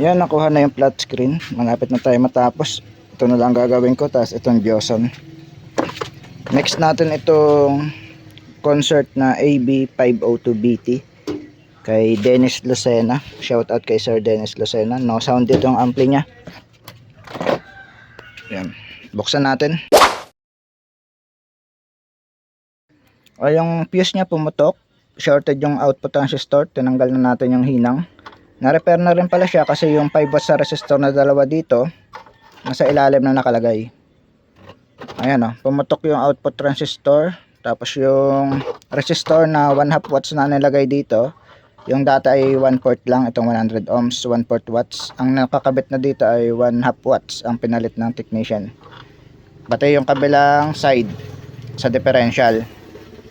Yan, nakuha na yung flat screen. Malapit na tayo matapos. Ito na lang gagawin ko. Tapos itong Joson. Next natin itong concert na AB502BT kay Dennis Lucena. Shout out kay Sir Dennis Lucena. No sound dito ang ampli niya. Yan. Buksan natin. O yung fuse niya pumutok. Shorted yung output transistor. Tinanggal na natin yung hinang. Na-repair na rin pala siya kasi yung 5 watts sa resistor na dalawa dito nasa ilalim na nakalagay. Ayan o, pumutok yung output transistor. Tapos yung resistor na 1 half watts na nilagay dito, yung data ay 1 port lang, itong 100 ohms, 1 port watts. Ang nakakabit na dito ay 1 half watts ang pinalit ng technician. Pati yung kabilang side sa differential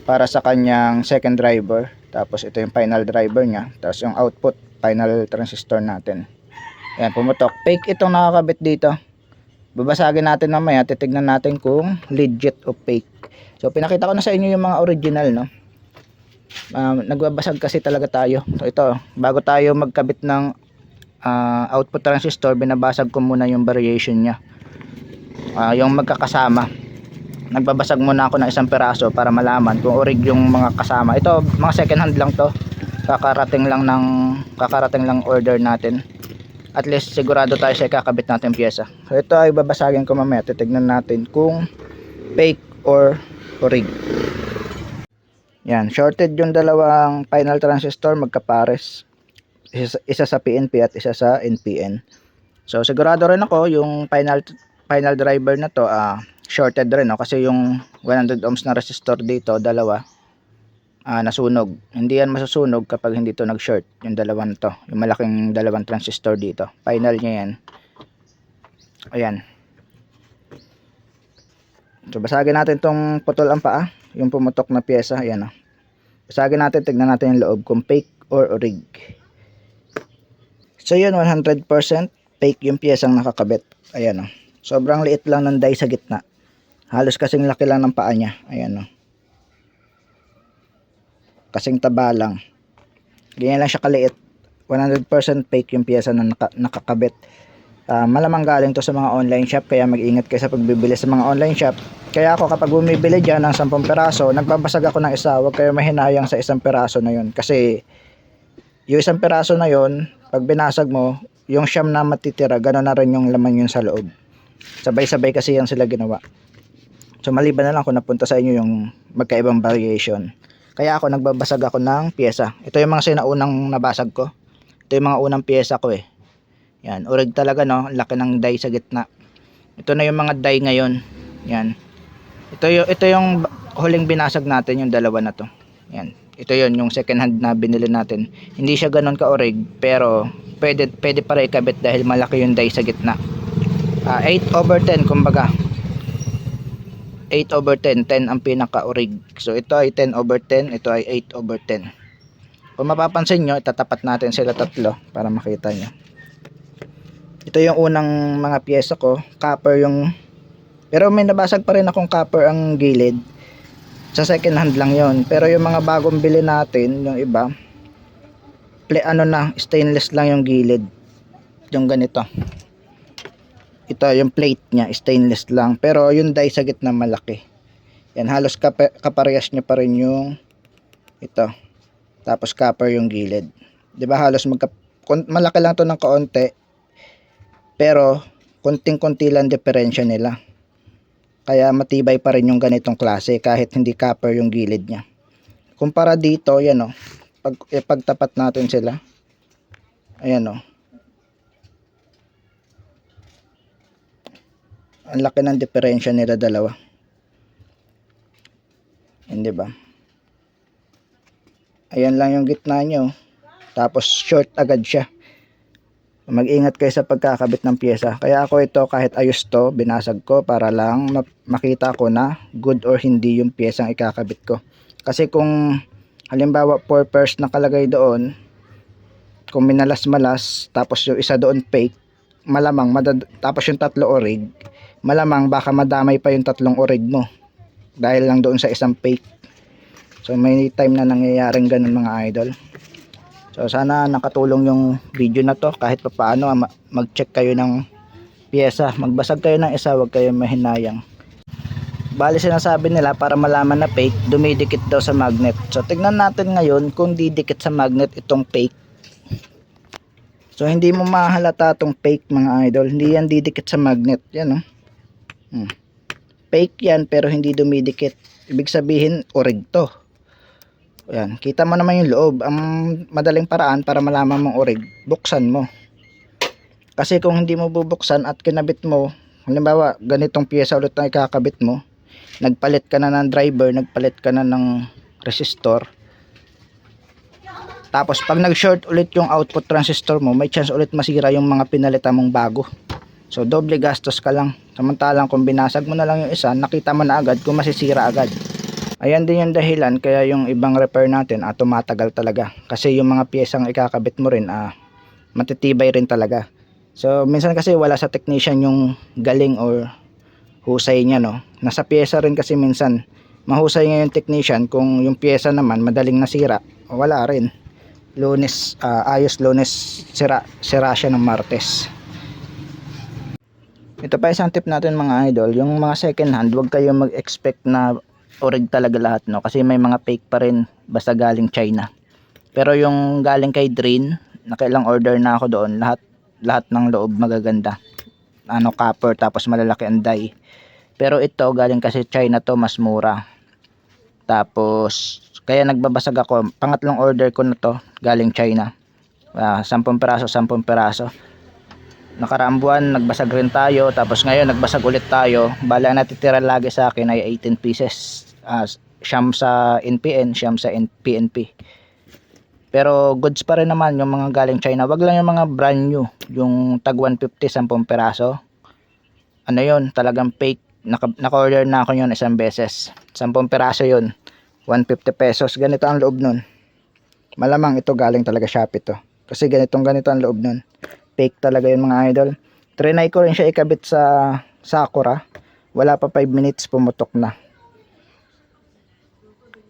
para sa kanyang second driver. Tapos ito yung final driver niya. Tapos yung output, final transistor natin. Ayan, pumutok. Fake itong nakakabit dito. Babasagin natin mamaya, titignan natin kung legit o fake. So pinakita ko na sa inyo yung mga original, no. Um, nagbabasag kasi talaga tayo. So ito, bago tayo magkabit ng ah, output transistor, binabasag ko muna yung variation niya. Ah, yung magkakasama. Nagbabasag muna ako ng isang peraso para malaman kung orig yung mga kasama. Ito, mga second hand lang to. Kakarating lang ng kakarating lang order natin at least sigurado tayo sa kakabit natin pyesa. So ito ay babasagin ko mamaya. Titignan natin kung fake or orig. Yan, shorted yung dalawang final transistor magkapares. Isa, isa sa PNP at isa sa NPN. So sigurado rin ako yung final final driver na to ah shorted rin no kasi yung 100 ohms na resistor dito dalawa ah, nasunog. Hindi yan masusunog kapag hindi to nag-short, yung dalawang to. Yung malaking dalawang transistor dito. Final niya yan. Ayan. So, basagin natin tong putol ang paa. Yung pumutok na pyesa. Ayan o. Basagin natin, tignan natin yung loob kung fake or orig. So, yun, 100% fake yung pyesang nakakabit. Ayan o. Sobrang liit lang ng die sa gitna. Halos kasing laki lang ng paa niya. Ayan o kasing taba lang. Ganyan lang siya kaliit. 100% fake yung pyesa na naka, nakakabit. Ah, malamang galing to sa mga online shop kaya mag-ingat kayo sa pagbibili sa mga online shop. Kaya ako kapag bumibili dyan ng 10 peraso, nagbabasag ako ng isa. Huwag kayo mahinayang sa isang peraso na yun. Kasi yung isang peraso na yun, pag binasag mo, yung siyam na matitira, gano'n na rin yung laman yun sa loob. Sabay-sabay kasi yan sila ginawa. So maliban na lang kung napunta sa inyo yung magkaibang variation. Kaya ako nagbabasag ako ng pyesa. Ito yung mga sinaunang nabasag ko. Ito yung mga unang pyesa ko eh. Yan, urig talaga no, laki ng die sa gitna. Ito na yung mga die ngayon. Yan. Ito yung ito yung huling binasag natin yung dalawa na to. Yan. Ito yon yung second hand na binili natin. Hindi siya ganoon ka orig pero pwede pwede pa rin ikabit dahil malaki yung die sa gitna. Ah, 8 over 10 kumbaga. 8 over 10, 10 ang pinaka-orig. So ito ay 10 over 10, ito ay 8 over 10. Kung mapapansin nyo, itatapat natin sila tatlo para makita nyo. Ito yung unang mga pyesa ko, copper yung pero may nabasag pa rin akong copper ang gilid. Sa second hand lang yon Pero yung mga bagong bili natin, yung iba, play, ano na, stainless lang yung gilid. Yung ganito ito yung plate niya stainless lang. Pero yung die sa gitna malaki. Yan halos kapa kaparehas niya pa rin yung ito. Tapos copper yung gilid. Di ba halos magka malaki lang to ng kaunti. Pero konting konti lang diferensya nila. Kaya matibay pa rin yung ganitong klase kahit hindi copper yung gilid niya. Kumpara dito yan o pag, eh, pagtapat natin sila. Ayan o ang laki ng diferensya nila dalawa. Hindi ba? Ayan lang yung gitna nyo. Tapos short agad siya. Mag-ingat kayo sa pagkakabit ng pyesa. Kaya ako ito kahit ayos to, binasag ko para lang makita ko na good or hindi yung pyesang ikakabit ko. Kasi kung halimbawa 4 pairs nakalagay doon, kung minalas-malas, tapos yung isa doon fake, malamang, tapos yung tatlo orig, malamang baka madamay pa yung tatlong orig mo dahil lang doon sa isang fake so may time na nangyayaring ganun mga idol So sana nakatulong yung video na to kahit papaano ah, ma- mag-check kayo ng pyesa. Magbasag kayo ng isa, wag kayo mahinayang. Bali sinasabi nila para malaman na fake, dumidikit daw sa magnet. So tignan natin ngayon kung didikit sa magnet itong fake. So hindi mo mahalata itong fake mga idol. Hindi yan didikit sa magnet. Yan oh. Hmm. Fake yan pero hindi dumidikit. Ibig sabihin orig to. Ayan, kita mo naman yung loob. Ang madaling paraan para malaman mong orig, buksan mo. Kasi kung hindi mo bubuksan at kinabit mo, halimbawa, ganitong pyesa ulit na ikakabit mo, nagpalit ka na ng driver, nagpalit ka na ng resistor, tapos pag nag-short ulit yung output transistor mo, may chance ulit masira yung mga pinalitan mong bago. So doble gastos ka lang. Samantalang kung binasag mo na lang yung isa, nakita mo na agad kung masisira agad. Ayan din yung dahilan kaya yung ibang repair natin ah, tumatagal talaga. Kasi yung mga piyesang ikakabit mo rin ah, matitibay rin talaga. So minsan kasi wala sa technician yung galing or husay niya no. Nasa pyesa rin kasi minsan mahusay nga yung technician kung yung pyesa naman madaling nasira, wala rin. Lunes, ah, ayos lunes, sira, sira siya ng martes. Ito pa isang tip natin mga idol, yung mga second hand, huwag kayo mag-expect na orig talaga lahat no kasi may mga fake pa rin basta galing China. Pero yung galing kay Drain, nakailang order na ako doon, lahat lahat ng loob magaganda. Ano copper tapos malalaki ang die. Pero ito galing kasi China to mas mura. Tapos kaya nagbabasag ako. Pangatlong order ko na to galing China. Ah, 10 peraso, 10 peraso nakaraang buwan nagbasag rin tayo. Tapos ngayon nagbasag ulit tayo. Bala natitira lagi sa akin ay 18 pieces. Uh, siyam sa NPN siyam sa PNP pero goods pa rin naman yung mga galing China. Wag lang yung mga brand new. Yung tag 150 10 peraso ano yon talagang fake. Naka, naka-order na ako yun isang beses. 10 peraso yun. 150 pesos. Ganito ang loob nun. Malamang ito galing talaga Shopee to. Kasi ganitong ganito ang loob nun fake talaga yun mga idol. Trinay ko rin siya ikabit sa Sakura wala pa 5 minutes pumutok na.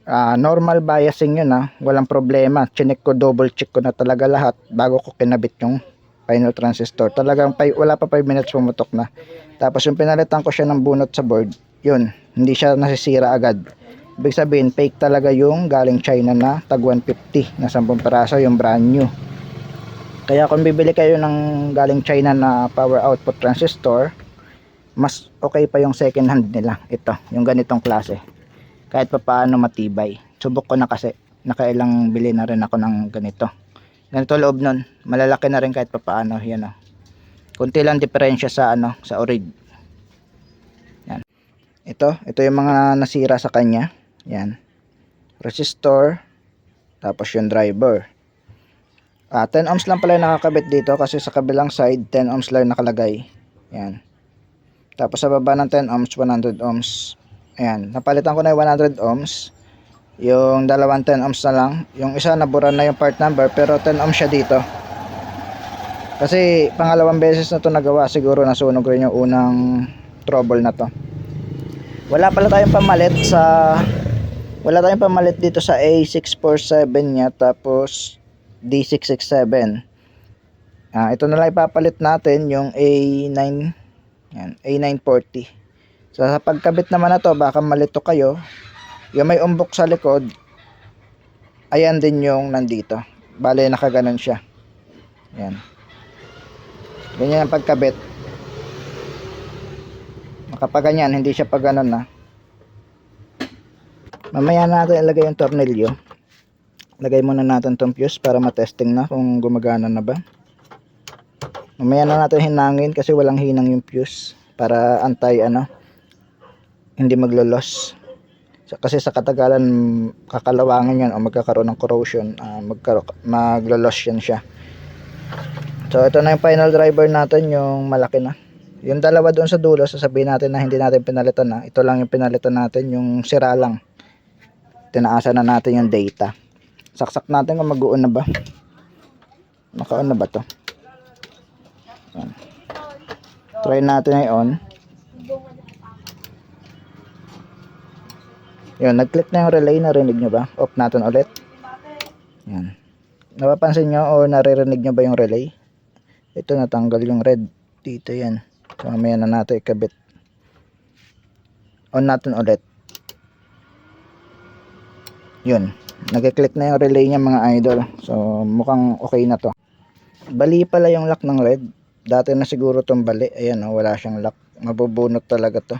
Ah, normal biasing yun ha walang problema. Chinek ko double check ko na talaga lahat bago ko kinabit yung final transistor. Talagang pa, wala pa 5 minutes pumutok na. Tapos yung pinalitan ko siya ng bunot sa board yun hindi siya nasisira agad. Ibig sabihin fake talaga yung galing China na tag 150 na 10 peraso yung brand new kaya kung bibili kayo ng galing China na power output transistor, mas okay pa yung second hand nila. Ito, yung ganitong klase. Kahit pa paano matibay. Subok ko na kasi. Nakailang bili na rin ako ng ganito. Ganito loob nun. Malalaki na rin kahit pa paano. Yan o. Kunti lang diferensya sa ano, sa orig. Yan. Ito, ito yung mga nasira sa kanya. Yan. Resistor. Tapos yung driver. Ah, 10 ohms lang pala nakakabit dito kasi sa kabilang side 10 ohms lang nakalagay. Yan. Tapos sa baba ng 10 ohms 100 ohms. Ayan, napalitan ko na yung 100 ohms. Yung dalawang 10 ohms na lang. Yung isa nabura na yung part number pero 10 ohms siya dito. Kasi pangalawang beses na to nagawa siguro nasunog rin yung unang trouble na to. Wala pala tayong pamalit sa wala tayong pamalit dito sa A647 niya tapos D667. Ah, ito na lang ipapalit natin yung A9 yan, A940. So sa pagkabit naman na to, baka malito kayo. Yung may umbok sa likod, ayan din yung nandito. Bale, nakaganon siya. Yan. Ganyan ang pagkabit. Makapaganyan, hindi siya pag ganon na. Mamaya natin ilagay yung tornilyo lagay muna natin tong fuse para matesting na kung gumagana na ba. Mamaya na natin hinangin kasi walang hinang yung fuse para antay ano hindi maglolos kasi sa katagalan kakalawangan yan o magkakaroon ng corrosion uh, magkaro maglolos yan siya. So ito na yung final driver natin yung malaki na. Yung dalawa doon sa dulo sasabihin natin na hindi natin pinalitan na ito lang yung pinalitan natin yung sira lang. Tinaasan na natin yung data saksak natin kung mag-uon na ba naka-on na ba to Yan. try natin i-on yun nag-click na yung relay narinig nyo ba off natin ulit yan Napapansin nyo o naririnig nyo ba yung relay? Ito natanggal yung red. Dito yan. So, mamaya na natin ikabit. On natin ulit. Yun. Nag-click na yung relay niya mga idol. So, mukhang okay na to. Bali pala yung lock ng red. Dati na siguro tong bali. Ayan oh, wala siyang lock. Mabubunot talaga to.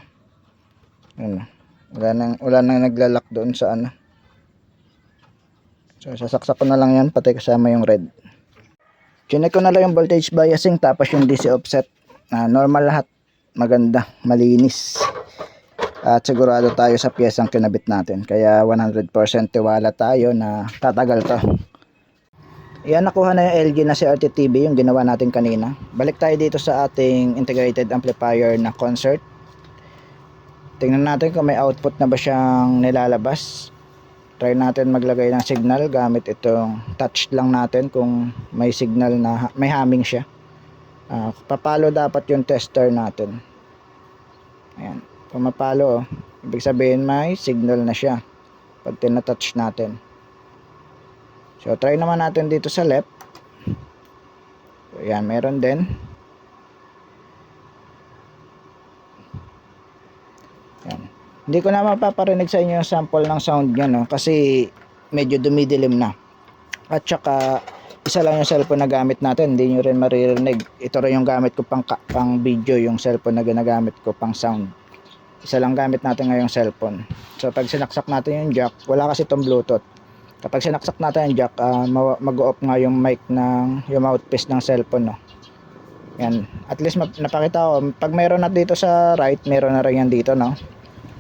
Ayan. Wala nang, wala nang naglalak doon sa ano. So, sasaksak ko na lang yan, pati kasama yung red. Chinek ko na lang yung voltage biasing, tapos yung DC offset. Ah, normal lahat. Maganda, malinis. At sigurado tayo sa piyesang kinabit natin. Kaya 100% tiwala tayo na tatagal to. Yan, nakuha na yung LG na si RTTV, yung ginawa natin kanina. Balik tayo dito sa ating integrated amplifier na concert. Tingnan natin kung may output na ba siyang nilalabas. Try natin maglagay ng signal gamit itong touch lang natin kung may signal na may humming siya. Ah, papalo dapat yung tester natin. Ayan. Kung mapalo, oh, ibig sabihin may signal na siya pag tinatouch natin. So, try naman natin dito sa left. So, ayan, meron din. Yan. Hindi ko na mapaparinig sa inyo yung sample ng sound niya no kasi medyo dumidilim na. At saka isa lang yung cellphone na gamit natin, hindi nyo rin maririnig. Ito rin yung gamit ko pang, pang video, yung cellphone na ginagamit ko pang sound. Isa lang gamit natin ngayong cellphone. So pag sinaksak natin yung jack, wala kasi itong bluetooth. Kapag sinaksak natin yung jack, ma- mag-off nga yung mic ng yung mouthpiece ng cellphone no. Yan. At least napakita ko, pag meron na dito sa right, meron na rin yan dito no.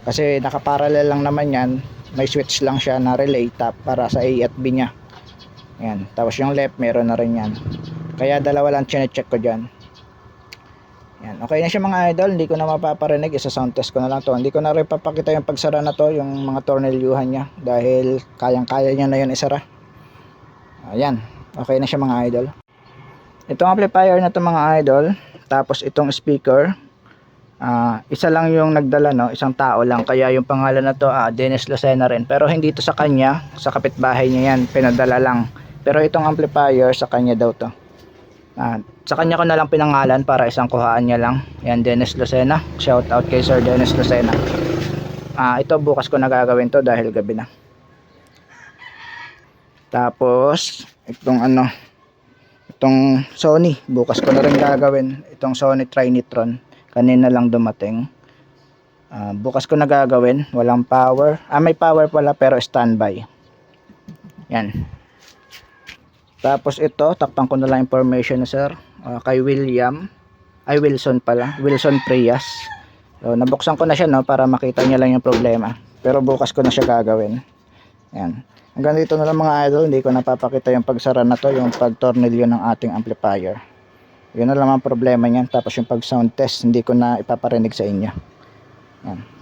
Kasi nakaparallel lang naman yan. May switch lang siya na relay tap para sa A at B niya. Yan. Tapos yung left, meron na rin yan. Kaya dalawa lang chinecheck ko dyan. Yan. Okay na siya mga idol. Hindi ko na mapaparinig. Isa sound test ko na lang to. Hindi ko na rin papakita yung pagsara na to. Yung mga tornilyuhan niya. Dahil kayang-kaya niya na yun isara. Ayan. Okay na siya mga idol. Itong amplifier na to mga idol. Tapos itong speaker. Ah, isa lang yung nagdala no, isang tao lang. Kaya yung pangalan na to, ah, Dennis Lucena rin. Pero hindi to sa kanya, sa kapitbahay niya yan, pinadala lang. Pero itong amplifier sa kanya daw to. Ah, sa kanya ko na lang pinangalan para isang kuhaan niya lang. Yan Dennis Lucena. Shout out kay Sir Dennis Lucena. Ah, ito bukas ko na gagawin to dahil gabi na. Tapos itong ano itong Sony bukas ko na rin gagawin itong Sony Trinitron kanina lang dumating Ah, bukas ko na gagawin walang power ah may power pala pero standby yan tapos ito takpan ko na lang information na sir. Ah, kay William. Ay Wilson pala. Wilson Prias. So, nabuksan ko na siya no para makita niya lang yung problema. Pero bukas ko na siya gagawin. Yan hanggang dito na lang mga idol. Hindi ko napapakita yung pagsara na to yung pagtornilyo ng ating amplifier. Yun na lang ang problema niyan. Tapos yung pag sound test hindi ko na ipaparinig sa inyo. Yan